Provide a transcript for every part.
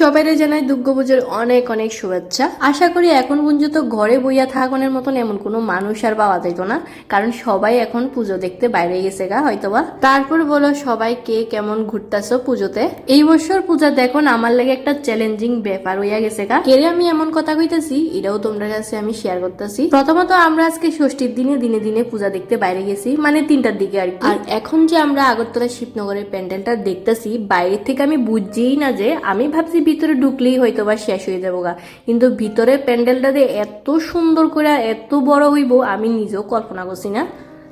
সবাইরে জানাই দুর্গা পুজোর অনেক অনেক শুভেচ্ছা। আশা করি এখন পর্যন্ত ঘরে বইয়া থাকনের মতন এমন কোনো মানুষ আর পাওয়া যেত না, কারণ সবাই এখন পুজো দেখতে বাইরে গেছে গা, হয়তোবা। তারপর বলো সবাই কে কেমন ঘুরতেছো পুজোতে? এই বছর পূজা দেখো আমার লাগে একটা চ্যালেঞ্জিং ব্যাপার হইয়া গেছে গা। কেরে আমি এমন কথা কইতাছি? এটাও তোমরা কাছে আমি শেয়ার করতেছি। প্রথমত আমরা আজকে ষষ্ঠীর দিনে দিনে দিনে পূজা দেখতে বাইরে গেছি মানে তিনটার দিকে আর। আর এখন যে আমরা আগরতলা শিবনগরের প্যান্ডেলটা দেখতেছি, বাইরে থেকে আমি বুঝছিই না যে, আমি ভাবছি ভিতরে ঢুকলেই হয়তো বা শেষ হয়ে যাব গা। কিন্তু ভিতরে প্যান্ডেলটা দিয়ে এত সুন্দর করে এত বড় হইব, আমি নিজেও কল্পনা করছি না।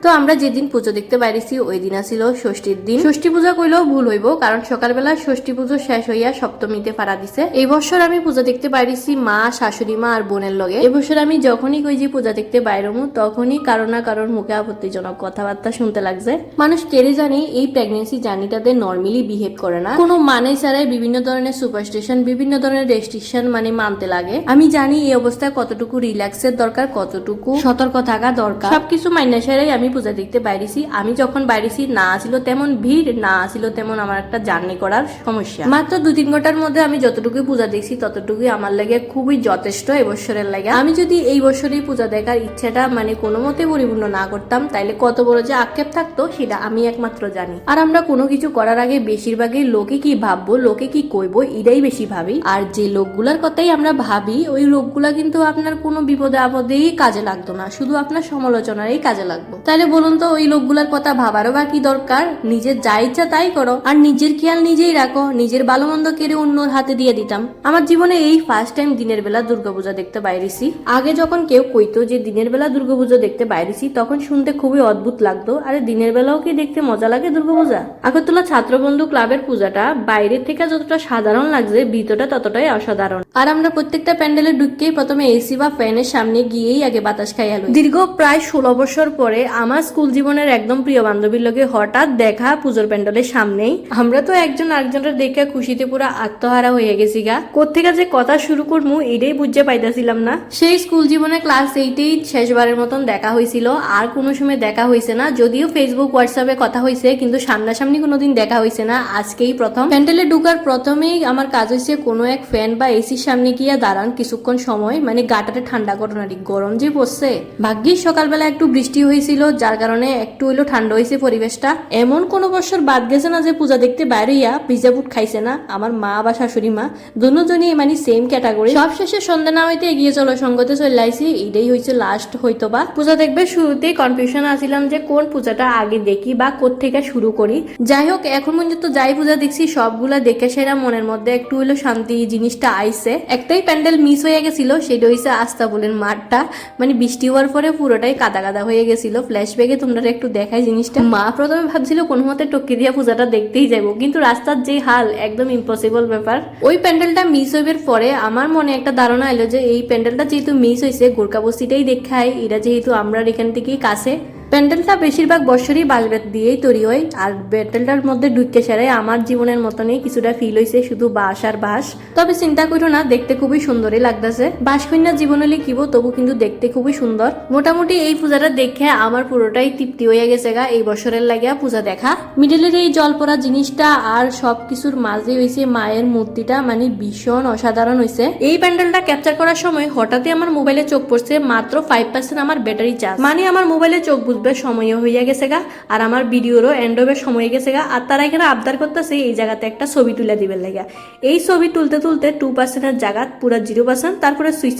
তো আমরা যেদিন পুজো দেখতে বাইরেছি ওই দিন আসিল ষষ্ঠীর দিন। ষষ্ঠী পূজা কইলেও ভুল হইব, কারণ সকালবেলা ষষ্ঠী পুজো শেষ হইয়া সপ্তমীতে পাড়া দিছে। এই বছর আমি পূজা দেখতে বাইরেছি মা, শাশুড়ি মা আর বোনের লগে। এই বছর আমি যখনই কই যে পূজা দেখতে বাইরমু তখনই কারও না কারোর মুখে আপত্তিজনক কথাবার্তা শুনতে লাগছে। মানুষ কেড়ে জানি এই প্রেগনেন্সি জার্নিটাতে নর্মালি বিহেভ করে না। কোনো মানে ছাড়াই বিভিন্ন ধরনের সুপারস্টিশন বিভিন্ন ধরনের রেস্ট্রিকশন মানে মানতে লাগে। আমি জানি এই অবস্থায় কতটুকু রিল্যাক্সের দরকার, কতটুকু সতর্ক থাকা দরকার। সবকিছু মাইনা সেরাই আমি পূজা দেখতে বাইরেছি। আমি যখন বাইরেছি, না ছিল তেমন ভিড়, না ছিল তেমন আমার একটা জার্নি করার সমস্যা। মাত্র দু তিন ঘণ্টার মধ্যে আমি যতটুকু পূজা দেখছি, ততটুকুই আমার লাগে খুবই যথেষ্ট এবছরের লাগে। আমি যদি এই বছরই পূজা দেখার ইচ্ছাটা মানে কোনো মতে পরিপূর্ণ না করতাম, তাইলে কত বড় যে আক্ষেপ থাকতো, সেটা আমি একমাত্র জানি। আর আমরা কোনো কিছু করার আগে বেশিরভাগই লোকে কি ভাববো, লোকে কি কইবো, এটাই বেশি ভাবি। আর যে লোকগুলার কথাই আমরা ভাবি, ওই লোকগুলা কিন্তু আপনার কোনো বিপদে আপদেই কাজে লাগতো না। শুধু আপনার সমালোচনারই কাজে লাগতো তাহলে বলুন তো, ওই লোকগুলার কথা ভাবারও বা কি দরকার? নিজের যা ইচ্ছা তাই করো। আর নিজের খেয়াল নিজেই রাখো, নিজের ভালো মন্দ কেড়ে অন্যর হাতে দিয়ে দিতাম। আমার জীবনে এই ফার্স্ট টাইম দিনের বেলা দুর্গাপূজা দেখতে বাইরেছি। আগে যখন কেউ কইতো যে দিনের বেলা দুর্গাপূজা দেখতে বাইরেছি, তখন শুনতে খুবই অদ্ভুত লাগতো। আরে, দিনের বেলাও কি দেখতে মজা লাগে দুর্গাপূজা? আগরতলা ছাত্রবন্ধু ক্লাবের পূজাটা বাইরের থেকে যতটা সাধারণ লাগছে, ভিতরটা ততটাই অসাধারণ। আর আমরা প্রত্যেকটা প্যান্ডেলে ঢুককেই প্রথমে এসি বা ফ্যানের সামনে গিয়েই আগে বাতাস খাইয়া লই। দীর্ঘ প্রায় ষোলো বছর পরে আমার স্কুল জীবনের একদম প্রিয় বান্ধবীর লগে হঠাৎ দেখা পুজোর প্যান্ডেলের সামনেই। আমরা তো একজন আরেকজনের দেখে খুশিতে পুরো আত্মহারা হয়ে গেছি গা। কোথেকে যে কথা শুরু করব এটাই বুঝতে পাইতেছিলাম না। সেই স্কুল জীবনে ক্লাস এইটেই শেষবারের মতন দেখা হয়েছিল আর কোনো সময় দেখা হয়েছে না। যদিও ফেসবুক হোয়াটসঅ্যাপে কথা হয়েছে কিন্তু সামনাসামনি কোনোদিন দেখা হয়েছে না। আজকেই প্রথম। প্যান্ডেলে ঢুকার প্রথমেই আমার কাজ হয়েছে কোনো এক ফ্যান বা এসির সামনে গিয়ে দাঁড়ান কিছুক্ষণ সময় মানে গাটাতে ঠান্ডা ঘটনাটি গরম যে পড়ছে। ভাগ্যিস সকালবেলা একটু বৃষ্টি হয়েছিল যার কারণে একটু হইল ঠান্ডা হয়েছে পরিবেশটা। এমন কোনো বছর বাদ গেছে না যে পূজা দেখতে বাইরে ইয়া পিজা ফুট খাইছে না, আমার মা বা শাশুড়ি মা, দুজনই মানে সেম ক্যাটাগরি সব শেষে সন্ধ্যা না হইতে এগিয়ে চলো সঙ্গতে চলে আইছি এটাই হয়েছে লাস্ট হয়তো বা পূজা দেখবে শুরুতেই কনফিউশন আসিলাম যে কোন পূজাটা আগে দেখি বা থেকে শুরু করি। যাই হোক, এখন পর্যন্ত যাই পূজা দেখছি, সবগুলা দেখে সেরা মনের মধ্যে একটু হইল শান্তি জিনিসটা আইছে। একটাই প্যান্ডেল মিস হয়ে গেছিল, সেটা হইছে আস্তা বলেন মাঠটা। মানে বৃষ্টি হওয়ার পরে পুরোটাই কাদা কাদা হয়ে গেছিল ফ্ল্যাশব্যাগে তোমরা একটু দেখায় জিনিসটা। মা প্রথমে ভাবছিল কোনো মতে টক্কি দিয়া পূজাটা দেখতেই যাব কিন্তু রাস্তার যে হাল একদম ইম্পসিবল ব্যাপার। ওই প্যান্ডেলটা মিস হইবার পরে আমার মনে একটা ধারণা এলো যে এই প্যান্ডেলটা যেহেতু মিস হয়েছে গোর্খা বস্তিটাই দেখায়, এরা যেহেতু আমরা এখান থেকেই কাছে প্যান্ডেলটা বেশিরভাগ বছরই বাঁশবেত দিয়েই তৈরি হয়, আর প্যান্ডেলটার মধ্যে ঢুকে সেরে আমার জীবনের মতনই কিছুটা ফিল হয়েছে শুধু বাঁশ আর বাঁশ। তবে চিন্তা করো না, দেখতে খুবই সুন্দরই লাগতেছে। বাঁশকন্যা জীবন হলে কিব তবু কিন্তু দেখতে খুবই সুন্দর। মোটামুটি এই পূজাটা দেখে আমার পুরোটাই তৃপ্তি হয়ে গেছে গা, এই বছরের লাগিয়া পূজা দেখা। মিডিলের এই জল পড়া জিনিসটা আর সব কিছুর মাঝে হয়েছে মায়ের মূর্তিটা মানে ভীষণ অসাধারণ হয়েছে এই প্যান্ডেলটা ক্যাপচার করার সময় হঠাৎই আমার মোবাইলে চোখ পড়ছে, মাত্র ফাইভ পার্সেন্ট আমার ব্যাটারি চার্জ মানে আমার মোবাইলে চোখ বুঝবে সময় হইয়া গেছে গা, আর আমার ভিডিওরও এন্ড হবে সময় গেছে গা, আর তারা এখানে আবদার করতেছে এই জায়গাতে একটা ছবি তুলে দিবেন লাগা এই ছবি তুলতে তুলতে টু পার্সেন্টের জায়গা, পুরো জিরো পার্সেন্ট তারপরে সুইচ